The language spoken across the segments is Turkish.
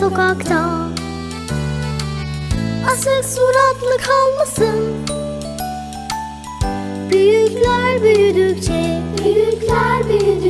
sokakta. Asık suratlı kalmasın. Büyükler büyüdükçe Büyükler büyüdükçe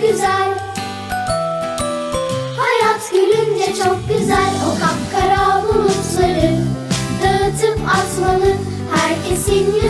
güzel. Hayat gülünce çok güzel. O kapkara bulutları Dağıtıp atmalı herkesin yüzünü